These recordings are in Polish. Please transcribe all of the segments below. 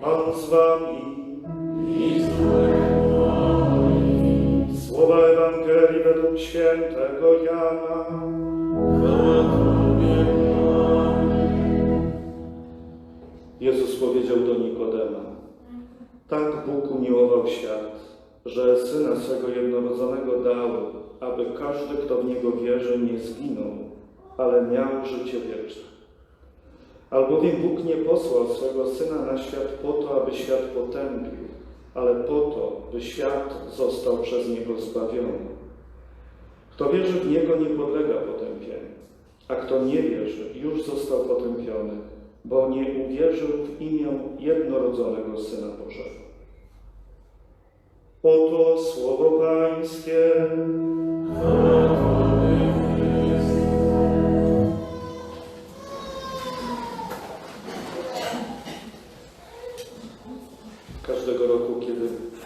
Pan z wami. Słowa Ewangelii według świętego Jana. Jezus powiedział do Nikodema: Tak Bóg umiłował świat, że Syna swego jednorodzonego dał, aby każdy, kto w Niego wierzy, nie zginął, ale miał życie wieczne. Albowiem Bóg nie posłał swego Syna na świat po to, aby świat potępił, ale po to, by świat został przez Niego zbawiony. Kto wierzy w Niego, nie podlega potępieniu, a kto nie wierzy, już został potępiony, bo nie uwierzył w imię jednorodzonego Syna Bożego. Oto słowo Pańskie.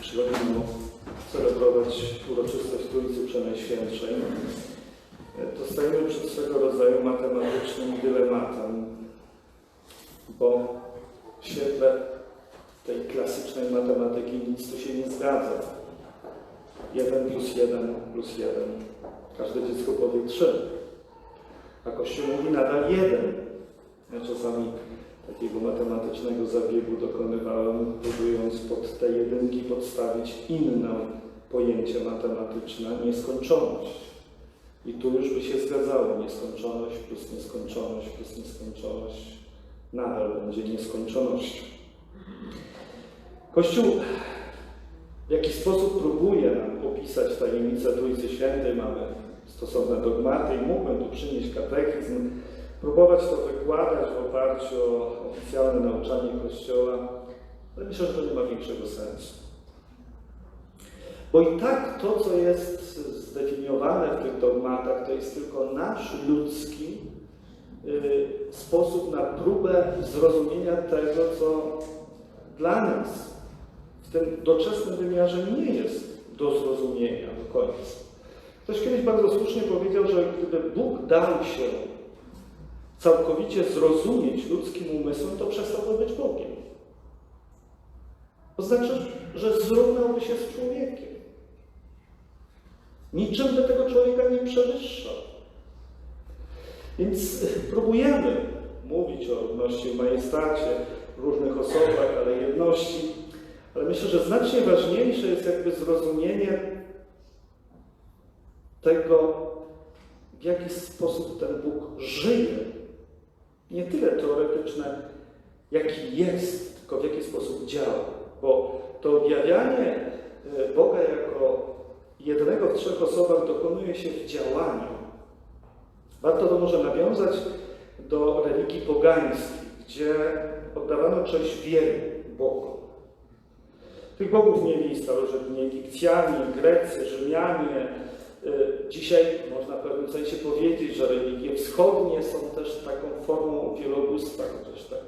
Przychodzimy celebrować uroczystość Trójcy Przenajświętszej, to stajemy przed swego rodzaju matematycznym dylematem, bo w świetle tej klasycznej matematyki nic tu się nie zgadza. 1 plus 1 plus 1. Każde dziecko powie 3. A Kościół mówi nadal 1. Ja czasami takiego matematycznego zabiegu dokonywałem, próbując pod te jedynki podstawić inne pojęcie matematyczne, nieskończoność. I tu już by się zgadzało, nieskończoność plus nieskończoność plus nieskończoność nadal będzie nieskończonością. Kościół w jakiś sposób próbuje nam opisać tajemnicę Trójcy Świętej, mamy stosowne dogmaty i mógłbym tu przynieść katechizm, próbować to wykładać w oparciu o oficjalne nauczanie Kościoła, ale myślę, że to nie ma większego sensu. Bo i tak to, co jest zdefiniowane w tych dogmatach, to jest tylko nasz ludzki y, sposób na próbę zrozumienia tego, co dla nas w tym doczesnym wymiarze nie jest do zrozumienia do końca. Ktoś kiedyś bardzo słusznie powiedział, że gdyby Bóg dał się całkowicie zrozumieć ludzkim umysłem, to przestałby być Bogiem. To znaczy, że zrównałby się z człowiekiem. Niczym by tego człowieka nie przewyższał. Więc próbujemy mówić o równości w majestacie, różnych osobach, ale jedności. Ale myślę, że znacznie ważniejsze jest jakby zrozumienie tego, w jaki sposób ten Bóg żyje. Nie tyle teoretyczne, jaki jest, tylko w jaki sposób działa. Bo to objawianie e, Boga jako jednego w trzech osobach dokonuje się w działaniu. Warto to może nawiązać do religii pogańskiej, gdzie oddawano cześć wielu bogom. Tych bogów mieli starożytni Egipcjanie, Grecy, Rzymianie. Y, Dzisiaj można w pewnym sensie powiedzieć, że religie wschodnie są też taką formą wielobóstwa, chociaż tak.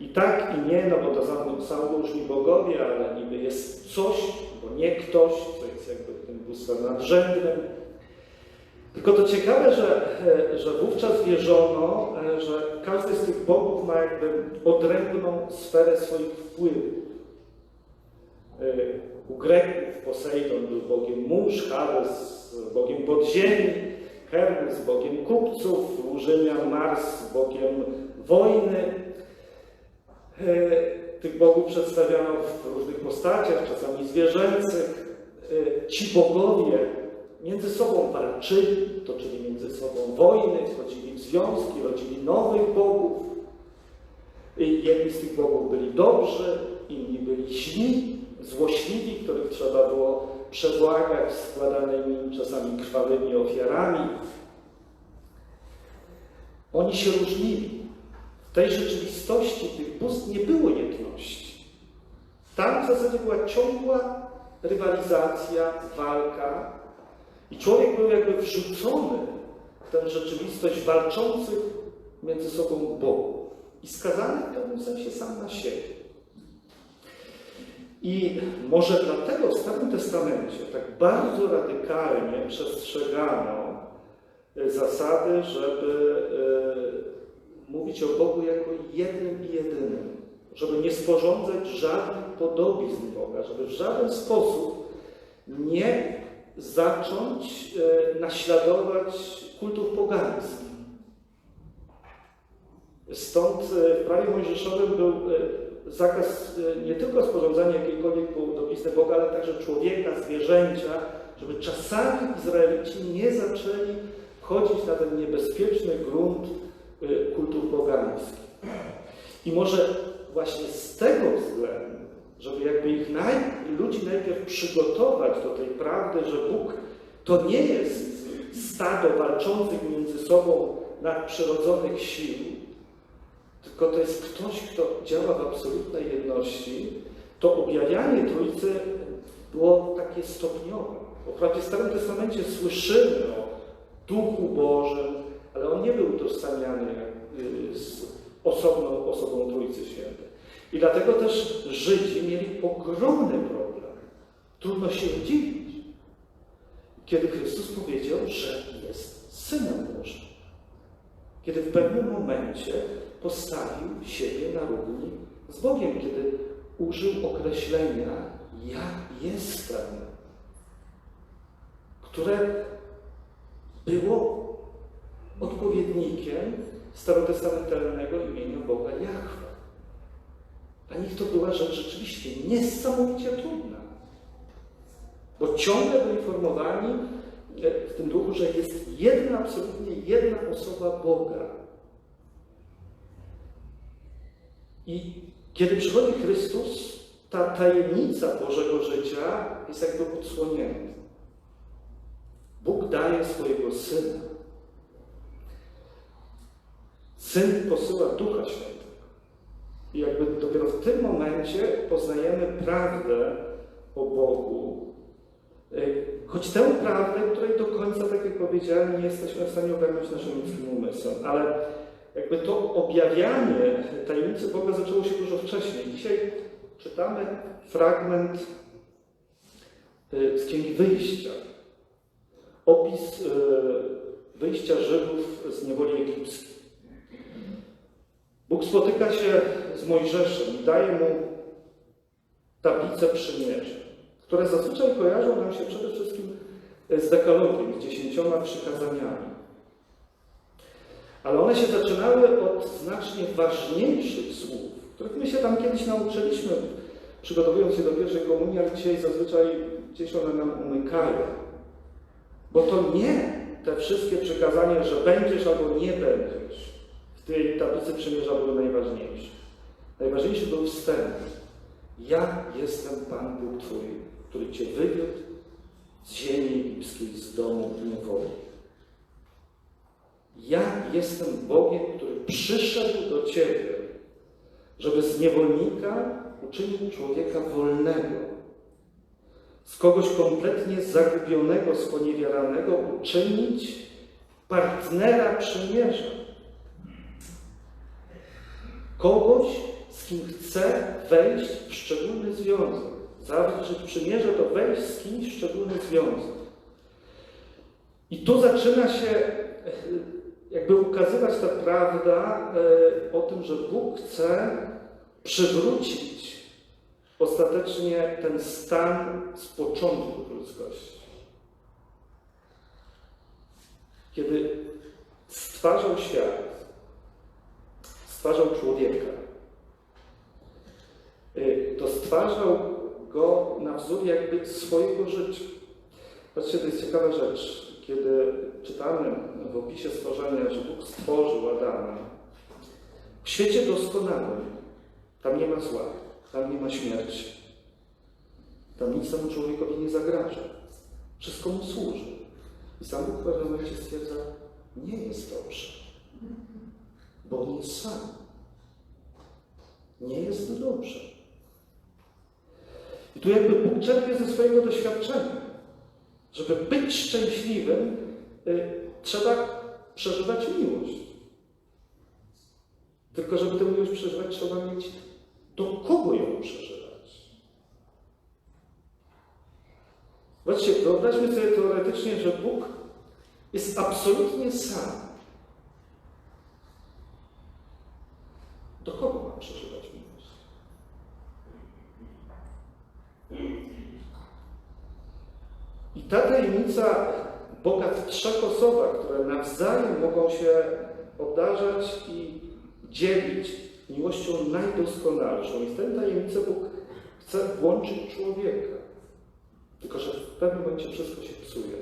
I tak, i nie, no bo to są, są różni bogowie, ale niby jest coś, bo nie ktoś, co jest jakby tym bóstwem nadrzędnym. Tylko to ciekawe, że, e, że wówczas wierzono, e, że każdy z tych bogów ma jakby odrębną sferę swoich wpływów. E, U Greków Posejdon był bogiem mórz, Hades bogiem podziemi, Hermes bogiem kupców, u Rzymian Mars bogiem wojny. Tych bogów przedstawiano w różnych postaciach, czasami zwierzęcych. Ci bogowie między sobą walczyli, toczyli między sobą wojny, wchodzili w związki, rodzili nowych bogów. Jedni z tych bogów byli dobrzy, inni byli źli, złośliwi, których trzeba było przebłagać składanymi czasami krwawymi ofiarami. Oni się różnili. W tej rzeczywistości tych bóstw nie było jedności. Tam w zasadzie była ciągła rywalizacja, walka, i człowiek był jakby wrzucony w tę rzeczywistość walczących między sobą bogów i skazany w pewnym sensie sam na siebie. I może dlatego w Starym Testamencie tak bardzo radykalnie przestrzegano zasady, żeby e, mówić o Bogu jako jednym i jedynym. żeby nie sporządzać żadnych podobizn Boga, żeby w żaden sposób nie zacząć e, naśladować kultów pogańskich. Stąd e, w prawie mojżeszowym był e, zakaz e, nie tylko sporządzania jakiejkolwiek podobizny Boga, ale także człowieka, zwierzęcia, żeby czasami Izraelici nie zaczęli wchodzić na ten niebezpieczny grunt e, kultów pogańskich. I może właśnie z tego względu, żeby jakby ich naj, ludzi najpierw przygotować do tej prawdy, że Bóg to nie jest stado walczących między sobą nadprzyrodzonych sił, tylko to jest ktoś, kto działa w absolutnej jedności, to objawianie Trójcy było takie stopniowe. Bo wprawdzie w Starym Testamencie słyszymy o Duchu Bożym, ale on nie był utożsamiany y, z osobną osobą Trójcy Świętej. I dlatego też Żydzi mieli ogromny problem. Trudno się dziwić, kiedy Chrystus powiedział, że jest Synem Bożym. Kiedy w pewnym momencie postawił siebie na równi z Bogiem, kiedy użył określenia ja jestem, które było odpowiednikiem starotestamentalnego imienia Boga Jahwe. Dla nich to była rzecz rzeczywiście niesamowicie trudna. Bo ciągle byli informowani w tym duchu, że jest jedna, absolutnie jedna osoba Boga. I kiedy przychodzi Chrystus, ta tajemnica Bożego życia jest jakby odsłonięta. Bóg daje swojego Syna. Syn posyła Ducha Świętego. I jakby dopiero w tym momencie poznajemy prawdę o Bogu, choć tę prawdę, której do końca, tak jak powiedziałem, nie jesteśmy w stanie ogarnąć naszym ludzkim umysłem, ale jakby to objawianie tajemnicy Boga zaczęło się dużo wcześniej. Dzisiaj czytamy fragment z Księgi Wyjścia. Opis wyjścia Żydów z niewoli egipskiej. Bóg spotyka się z Mojżeszem i daje mu tablicę przymierza, które zazwyczaj kojarzą nam się przede wszystkim z dekalogiem, z dziesięcioma przykazaniami. Ale one się zaczynały od znacznie ważniejszych słów, których my się tam kiedyś nauczyliśmy, przygotowując się do pierwszej komunii, ale dzisiaj zazwyczaj gdzieś one nam umykają. Bo to nie te wszystkie przykazania, że będziesz albo nie będziesz, w tej tablicy przymierza były najważniejsze. Najważniejszy był wstęp. Ja jestem Pan Bóg Twój, który Cię wywiódł z ziemi egipskiej, z domu niewoli. Ja jestem Bogiem, który przyszedł do Ciebie, żeby z niewolnika uczynić człowieka wolnego. Z kogoś kompletnie zagubionego, sponiewieranego uczynić partnera przymierza. Kogoś, z kim chce wejść w szczególny związek. Zawrzeć przymierze to wejść z kimś w szczególny związek. I tu zaczyna się jakby ukazywać ta prawda o tym, że Bóg chce przywrócić ostatecznie ten stan z początku ludzkości. Kiedy stwarzał świat, stwarzał człowieka, to stwarzał go na wzór jakby swojego życia. Patrzcie, to jest ciekawa rzecz. Kiedy czytamy w opisie stworzenia, że Bóg stworzył Adama, w świecie doskonałym, tam nie ma zła, tam nie ma śmierci, tam nic temu człowiekowi nie zagraża. Wszystko mu służy. I sam Bóg w pewnym momencie stwierdza, nie jest dobrze, bo on jest sam. Nie jest dobrze. I tu jakby Bóg czerpie ze swojego doświadczenia. Żeby być szczęśliwym, y, trzeba przeżywać miłość. Tylko żeby tę miłość przeżywać, trzeba mieć do kogo ją przeżywać. Zobaczcie, wyobraźmy sobie teoretycznie, że Bóg jest absolutnie sam. Do kogo ma przeżywać miłość? Ta tajemnica Boga w trzech osobach, które nawzajem mogą się obdarzać i dzielić miłością najdoskonalszą. I w tę tajemnicę Bóg chce włączyć człowieka. Tylko, że w pewnym momencie wszystko się psuje.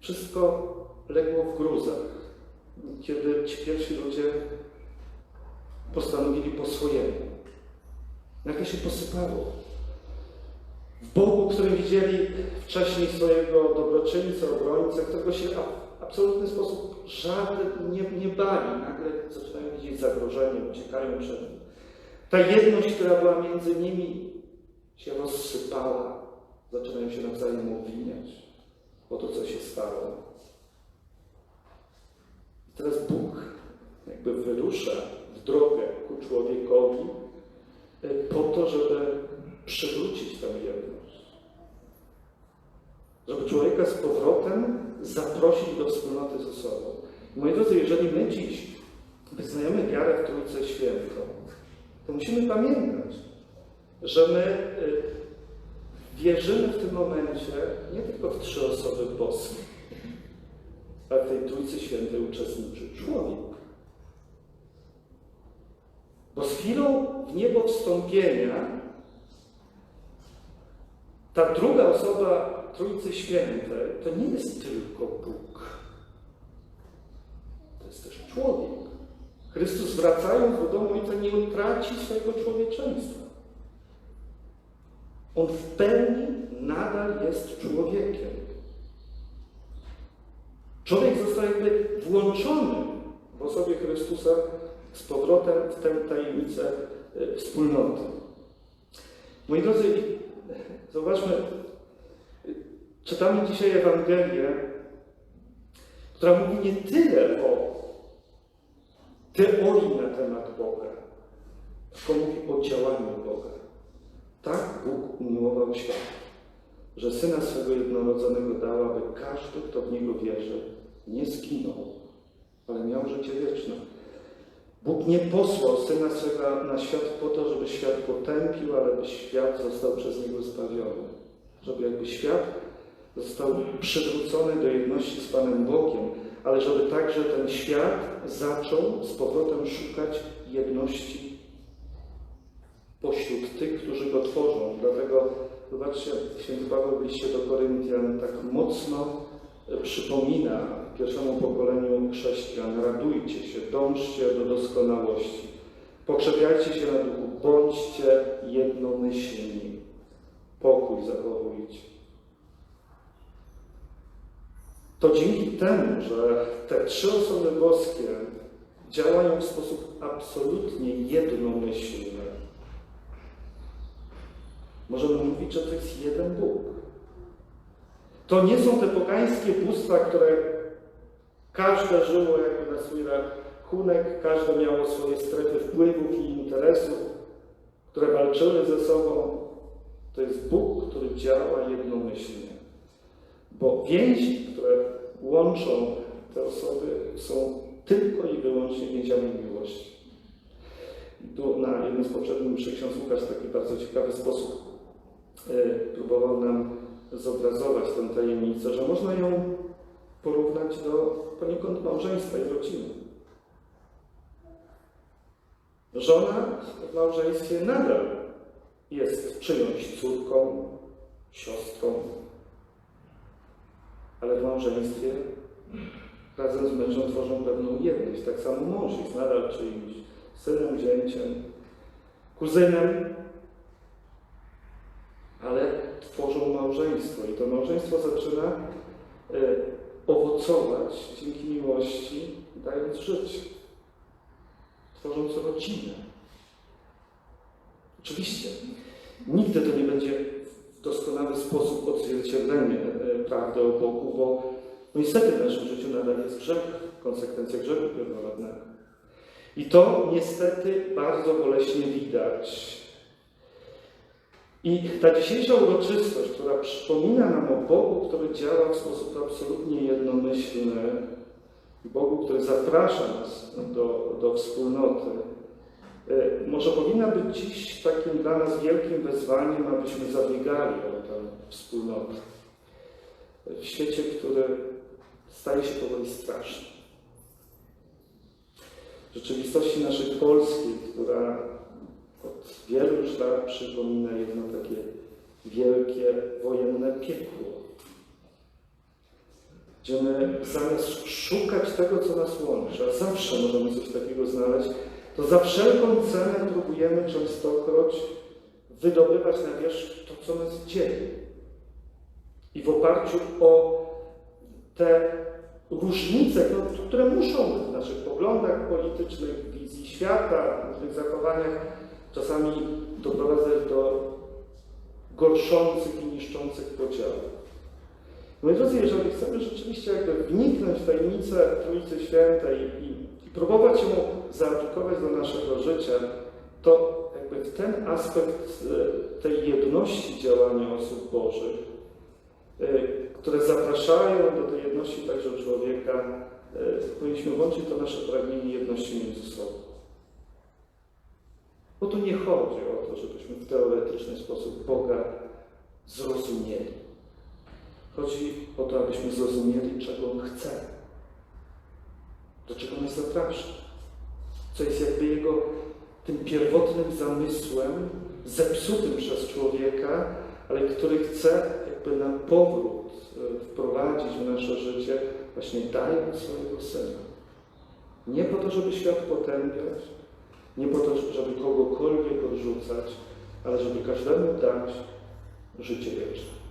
Wszystko legło w gruzach, kiedy ci pierwsi ludzie postanowili po swojemu. Nagle się posypało. Bogu, którym widzieli wcześniej swojego dobroczyńcę, obrońcę, którego się w absolutny sposób żaden nie, nie bali, nagle zaczynają widzieć zagrożenie, uciekają przed nim. Ta jedność, która była między nimi, się rozsypała, zaczynają się nawzajem obwiniać o to, co się stało. I teraz Bóg jakby wyrusza w drogę ku człowiekowi e, po to, żeby przywrócić tę jedność. Żeby człowieka z powrotem zaprosić do wspólnoty ze sobą. Moi drodzy, jeżeli my dziś wyznajemy wiarę w Trójcę Świętą, to musimy pamiętać, że my y, wierzymy w tym momencie nie tylko w trzy osoby boskie, ale w tej Trójcy Świętej uczestniczy człowiek. Bo z chwilą w niebo wstąpienia ta druga osoba Trójcy Świętej to nie jest tylko Bóg. To jest też człowiek. Chrystus wracając do domu Ojca nie utraci swojego człowieczeństwa. On w pełni nadal jest człowiekiem. Człowiek został jakby włączony w osobie Chrystusa z powrotem w tę tajemnicę y, wspólnoty. Moi drodzy, zauważmy, czytamy dzisiaj Ewangelię, która mówi nie tyle o teorii na temat Boga, tylko mówi o działaniu Boga. Tak Bóg umiłował świat, że Syna swego jednorodzonego dał, aby każdy, kto w Niego wierzy, nie zginął, ale miał życie wieczne. Bóg nie posłał Syna swego na świat po to, żeby świat potępił, ale by świat został przez Niego zbawiony. Żeby jakby świat został przywrócony do jedności z Panem Bogiem, ale żeby także ten świat zaczął z powrotem szukać jedności pośród tych, którzy go tworzą. Dlatego, zobaczcie, święty Paweł w liście do Koryntian tak mocno przypomina pierwszemu pokoleniu chrześcijan, radujcie się, dążcie do doskonałości, pokrzepiajcie się na duchu, bądźcie jednomyślni, pokój zachowujcie. To dzięki temu, że te trzy osoby boskie działają w sposób absolutnie jednomyślny, możemy mówić, że to jest jeden Bóg. To nie są te pogańskie bóstwa, które każde żyło jakby na swój rachunek, każde miało swoje strefy wpływów i interesów, które walczyły ze sobą. To jest Bóg, który działa jednomyślnie. Bo więzi, które łączą te osoby, są tylko i wyłącznie więziami miłości. I tu na jednym z poprzednich ksiądz Łukasz w taki bardzo ciekawy sposób e, próbował nam zobrazować tę tajemnicę, że można ją porównać do poniekąd małżeństwa i rodziny. Żona w małżeństwie nadal jest czyjąś córką, siostrą, ale w małżeństwie razem z mężem tworzą pewną jedność. Tak samo mąż jest nadal czyimś synem, zięciem, kuzynem, ale tworzą małżeństwo i to małżeństwo zaczyna y, owocować dzięki miłości, dając życie, tworząc rodzinę. Oczywiście, nigdy to nie będzie w doskonały sposób odzwierciedlenie y, prawdy o Bogu, bo niestety w naszym życiu nadal jest grzech, konsekwencja grzechu pierworodnego. I to niestety bardzo boleśnie widać. I ta dzisiejsza uroczystość, która przypomina nam o Bogu, który działa w sposób absolutnie jednomyślny, Bogu, który zaprasza nas do, do wspólnoty, y, może powinna być dziś takim dla nas wielkim wezwaniem, abyśmy zabiegali o tę wspólnotę. W świecie, który staje się powoli straszny. W rzeczywistości naszej polskiej, która od wielu już lat przypomina jedno takie wielkie wojenne piekło. Gdzie my zamiast szukać tego, co nas łączy, a zawsze możemy coś takiego znaleźć, to za wszelką cenę próbujemy częstokroć wydobywać na wierzch to, co nas dzieli. I w oparciu o te różnice, no, które muszą być w naszych poglądach politycznych, wizji świata, różnych zachowaniach, czasami doprowadzać do gorszących i niszczących podziałów. Moi drodzy, jeżeli chcemy rzeczywiście jakby wniknąć w tajemnicę Trójcy Świętej i, i próbować ją zaaplikować do naszego życia, to jakby w ten aspekt e, tej jedności działania osób Bożych, e, które zapraszają do tej jedności także człowieka, e, powinniśmy włączyć to nasze pragnienie jedności między sobą. Bo tu nie chodzi o to, żebyśmy w teoretyczny sposób Boga zrozumieli. Chodzi o to, abyśmy zrozumieli, czego On chce, do czego nas zaprasza, co jest jakby Jego tym pierwotnym zamysłem, zepsutym przez człowieka, ale który chce jakby na powrót e, wprowadzić w nasze życie, właśnie dając swojego Syna. Nie po to, żeby świat potępiać, nie po to, żeby kogokolwiek odrzucać, ale żeby każdemu dać życie wieczne.